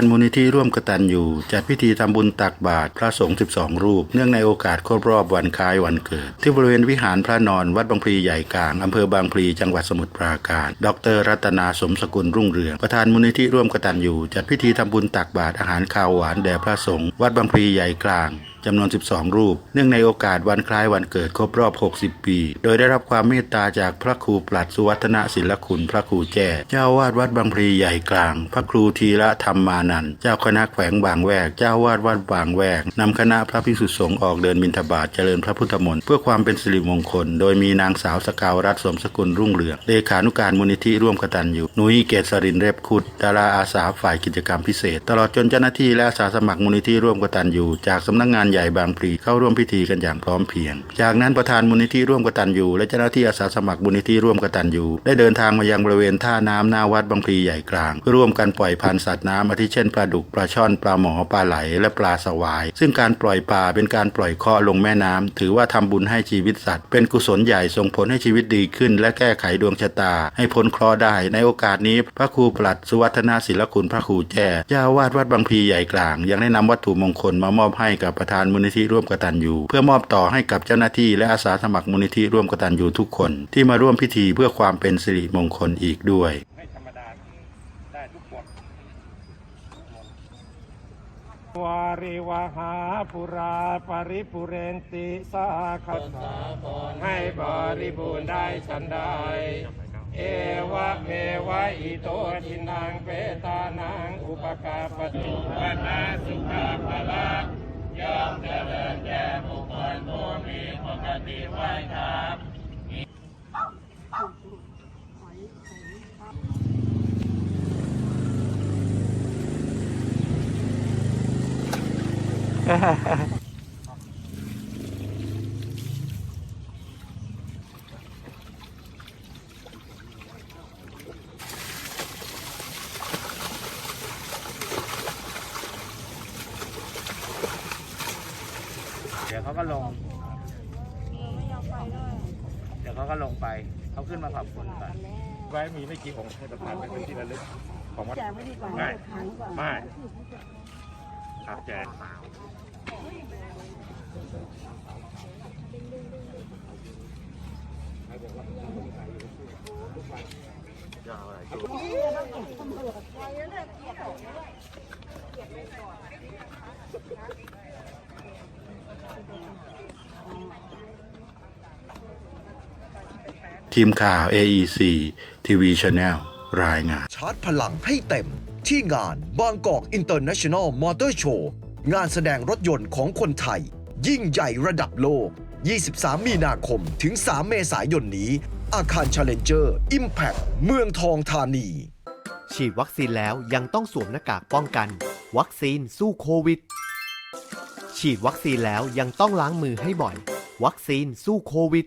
านมูลนิธิร่วมกตัญญูจัดพิธีทำบุญตักบาตรพระสงฆ์ 12 รูป เนื่องในโอกาสครบรอบวันคล้ายวันเกิด ที่บริเวณวิหารพระนอนวัดบางพลีใหญ่กลางอำเภอบางพลีจังหวัดสมุทรปราการ ดร รัตนาสมสกุลรุ่งเรือง ประธานมูลนิธิร่วมกตัญญูจัดพิธีทำบุญตักบาตรอาหารข้าวหวานแด่พระสงฆ์วัดบางพลีใหญ่กลางจำนวน 12 รูป เนื่องในโอกาสวันคล้ายวันเกิดครบรอบ 60 ปี โดยได้รับความเมตตาจากพระครูปลัดสุวัฒนศิลคุณพระครูแจ้ เจ้าวาดวัดบางพลีใหญ่กลาง พระครูทีละธรรมานันเจ้าคณะแขวงบางแวก เจ้าวาดวัดบางแวกนำคณะพระภิกษุสงฆ์ออกเดินบิณฑบาตเจริญพระพุทธมนต์เพื่อความเป็นสิริมงคล โดยมีนางสาวสกาวรัตน์สมสกุลรุ่งเรืองเลขานุการมูลนิธิร่วมกตัญญูนุ้ยเกษรินเรบคุดดาราอาสาฝ่ายกิจกรรมพิเศษ ตลอดจนเจ้าหน้าที่และอาสาสมัครมูลนิธิร่วมกตัญญูจากสำนักงานใหญ่บางพลีเข้าร่วมพิธีกันอย่างพร้อมเพรียง จากนั้นประธานมูลนิธิร่วมกตัญญูและเจ้าหน้าที่อาสาสมัครมูลนิธิร่วมกตัญญูได้เดินทางมายังบริเวณท่าน้ำหน้าวัดบางพลีใหญ่กลางเพื่อร่วมกันปล่อยพันธุ์สัตว์น้ำอาทิเช่นปลาดุกปลาช่อนปลาหมอปลาไหล และปลาสวาย ซึ่งการปล่อยปลาเป็นการปล่อยเคราะลงแม่น้ำถือว่าทำบุญให้ชีวิตสัตว์ เป็นกุศลใหญ่ส่งผลให้ชีวิตดีขึ้น และแก้ไขดวงชะตา ให้พ้นเคราะห์ได้ ในโอกาสนี้ พระครูปลัดสุวัฒนาศิลคุณพระครูแจ้เจ้าวาดวัดบางพลีใหญ่กลาง ยังได้นำวัตถุมงคลมามอบให้กับประธานมูลนิธิร่วมกตัญญูเพื่อมอบต่อให้กับเจ้าหน้าที่และอาสาสมัครมูลนิธิร่วมกตัญญูทุกคน ที่มาร่วมพิธีเพื่อความเป็นสิริมงคลอีกด้วยไม่ธรรมดาได้ทุกบทวาริวหาปุราปริปุเรนติสาคตให้บริบูรณ์ได้ฉันใด เอวะเมวะอิโตทินังเปตานังอุปกาปตุปนาสุขาภละ ย่อมเจริญแก่บุคคลผู้มีปกติไหวครับฮ่าฮ่า เดี๋ยวเขาก็ลง เดี๋ยวเขาก็ลงไป เขาขึ้นมาขอบคุณก่อนไว้มีไม่กี่องค์ให้ประธานเป็นที่ระลึกของวัดไม่ไม่ครับแจกจะเอาอะไรดู ทีมข่าว AEC TV Channel รายงาน ชาร์จพลังให้เต็มที่งานบางกอกอินเตอร์เนชั่นแนลมอเตอร์โชว์งานแสดงรถยนต์ของคนไทย ยิ่งใหญ่ระดับโลก 23 มีนาคมถึง 3 เมษายนนี้ อาคาร Challenger Impact เมืองทองธานี ฉีดวัคซีนแล้วยังต้องสวมหน้ากากป้องกัน วัคซีนสู้โควิด ฉีดวัคซีนแล้วยังต้องล้างมือให้บ่อย วัคซีนสู้โควิด